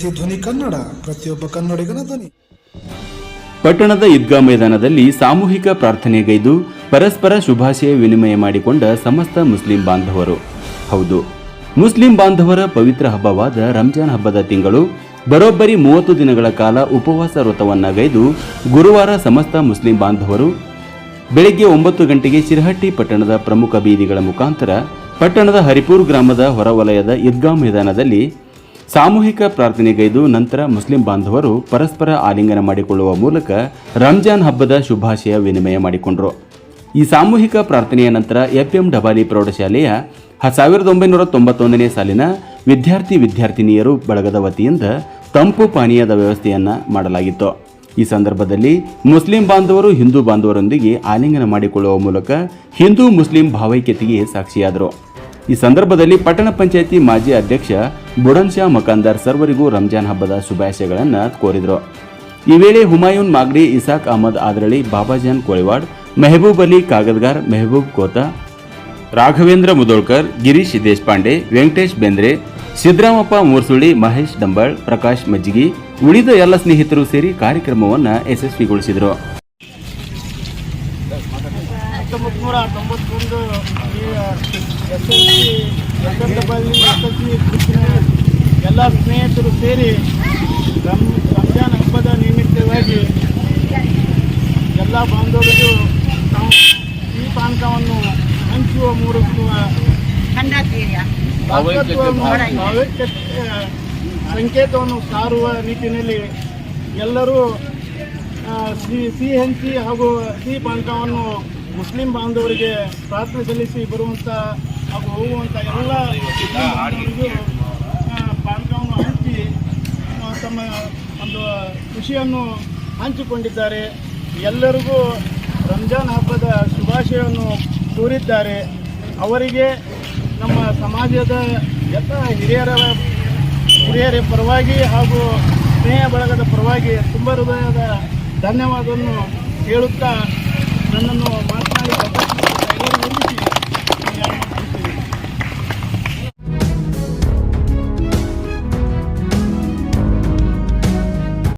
C ಧ್ವನಿ ಕನ್ನಡ, ಪ್ರತಿಯೊಬ್ಬ ಕನ್ನಡಿಗನ ಧ್ವನಿ. ಪಟ್ಟಣದ ಈದ್ಗಾ ಮೈದಾನದಲ್ಲಿ ಸಾಮೂಹಿಕ ಪ್ರಾರ್ಥನೆಗೈದು ಪರಸ್ಪರ ಶುಭಾಶಯ ವಿನಿಮಯ ಮಾಡಿಕೊಂಡ ಸಮಸ್ತ ಮುಸ್ಲಿಂ ಬಾಂಧವರು. ಹೌದು, ಮುಸ್ಲಿಂ ಬಾಂಧವರ ಪವಿತ್ರ ಹಬ್ಬವಾದ ರಂಜಾನ್ ಹಬ್ಬದ ತಿಂಗಳು ಬರೋಬ್ಬರಿ ಮೂವತ್ತು ದಿನಗಳ ಕಾಲ ಉಪವಾಸ ವ್ರತವನ್ನಗೈದು ಗುರುವಾರ ಸಮಸ್ತ ಮುಸ್ಲಿಂ ಬಾಂಧವರು ಬೆಳಗ್ಗೆ ಒಂಬತ್ತು ಗಂಟೆಗೆ ಶಿರಹಟ್ಟಿ ಪಟ್ಟಣದ ಪ್ರಮುಖ ಬೀದಿಗಳ ಮುಖಾಂತರ ಪಟ್ಟಣದ ಹರಿಪುರ್ ಗ್ರಾಮದ ಹೊರವಲಯದ ಈದ್ಗಾ ಮೈದಾನದಲ್ಲಿ ಸಾಮೂಹಿಕ ಪ್ರಾರ್ಥನೆಗೈದು ನಂತರ ಮುಸ್ಲಿಂ ಬಾಂಧವರು ಪರಸ್ಪರ ಆಲಿಂಗನ ಮಾಡಿಕೊಳ್ಳುವ ಮೂಲಕ ರಂಜಾನ್ ಹಬ್ಬದ ಶುಭಾಶಯ ವಿನಿಮಯ ಮಾಡಿಕೊಂಡರು. ಈ ಸಾಮೂಹಿಕ ಪ್ರಾರ್ಥನೆಯ ನಂತರ ಎಫ್ಎಂ ಡಬಾಲಿ ಪ್ರೌಢಶಾಲೆಯ ಸಾವಿರದ ಒಂಬೈನೂರ ತೊಂಬತ್ತೊಂದನೇ ಸಾಲಿನ ವಿದ್ಯಾರ್ಥಿ ವಿದ್ಯಾರ್ಥಿನಿಯರು ಬಳಗದ ವತಿಯಿಂದ ತಂಪು ಪಾನೀಯದ ವ್ಯವಸ್ಥೆಯನ್ನು ಮಾಡಲಾಗಿತ್ತು. ಈ ಸಂದರ್ಭದಲ್ಲಿ ಮುಸ್ಲಿಂ ಬಾಂಧವರು ಹಿಂದೂ ಬಾಂಧವರೊಂದಿಗೆ ಆಲಿಂಗನ ಮಾಡಿಕೊಳ್ಳುವ ಮೂಲಕ ಹಿಂದೂ ಮುಸ್ಲಿಂ ಭಾವೈಕ್ಯತೆಗೆ ಸಾಕ್ಷಿಯಾದರು. ಈ ಸಂದರ್ಭದಲ್ಲಿ ಪಟ್ಟಣ ಪಂಚಾಯಿತಿ ಮಾಜಿ ಅಧ್ಯಕ್ಷ ಬುಡನ್ ಶಾ ಸರ್ವರಿಗೂ ರಂಜಾನ್ ಹಬ್ಬದ ಶುಭಾಶಯಗಳನ್ನು ಕೋರಿದರು. ಈ ವೇಳೆ ಹುಮಾಯೂನ್ ಮಾಗ್ಡಿ, ಇಸಾಕ್ ಅಹಮದ್ ಆದರಳಿ ಬಾಬಾಜಾನ್ ಕೋಳಿವಾಡ್, ಮೆಹಬೂಬ್ ಅಲಿ ಕಾಗದ್ಗಾರ್, ಮೆಹಬೂಬ್ ಕೋತಾ, ರಾಘವೇಂದ್ರ ಮುದೋಳ್ಕರ್, ಗಿರೀಶ್ ದೇಶಪಾಂಡೆ, ವೆಂಕಟೇಶ್ ಬೆಂದ್ರೆ, ಸಿದ್ದರಾಮಪ್ಪ ಮೂರ್ಸುಳ್ಳಿ, ಮಹೇಶ್ ಡಂಬಾಳ್, ಪ್ರಕಾಶ್ ಮಜ್ಜಿಗಿ, ಉಳಿದ ಎಲ್ಲ ಸ್ನೇಹಿತರು ಸೇರಿ ಕಾರ್ಯಕ್ರಮವನ್ನು ಯಶಸ್ವಿಗೊಳಿಸಿದರು. ಹತ್ತೊಂಬತ್ತು ಎಲ್ಲ ಸ್ನೇಹಿತರು ಸೇರಿ ರಮ್ ರಂಜಾನ್ ಹಬ್ಬದ ನಿಮಿತ್ತವಾಗಿ ಎಲ್ಲ ಬಾಂಧವರು ತಾವು ಈ ಪಾನಕವನ್ನು ಹಂಚುವ ಮೂಲಕ ಸಂಕೇತವನ್ನು ಸಾರುವ ನಿಟ್ಟಿನಲ್ಲಿ ಎಲ್ಲರೂ ಸಿ ಸಿಹಿ ಹಂಚಿ ಹಾಗೂ ಸಿ ಪಾನಕವನ್ನು ಮುಸ್ಲಿಂ ಬಾಂಧವರಿಗೆ ಪ್ರಾರ್ಥನೆ ಸಲ್ಲಿಸಿ ಬರುವಂಥ ಹಾಗೂ ಹೋಗುವಂಥ ಎಲ್ಲ ಮುಸ್ಲಿಂ ಬಾಂಧವರಿಗೂ ಆ, ಪಾನಕವನ್ನು ಹಂಚಿ ಆ, ತಮ್ಮ ಒಂದು ಖುಷಿಯನ್ನು ಹಂಚಿಕೊಂಡಿದ್ದಾರೆ. ಎಲ್ಲರಿಗೂ ರಂಜಾನ್ ಹಬ್ಬದ ಶುಭಾಶಯವನ್ನು ಕೋರಿದ್ದಾರೆ. ಅವರಿಗೆ ನಮ್ಮ ಸಮಾಜದ ಎಲ್ಲ ಹಿರಿಯರ ಹಿರಿಯರ ಪರವಾಗಿ ಹಾಗೂ ಸ್ನೇಹ ಬಳಗದ ಪರವಾಗಿ ತುಂಬ ಹೃದಯದ ಧನ್ಯವಾದವನ್ನು ಹೇಳುತ್ತಾ ನನ್ನನ್ನು ಮಾತು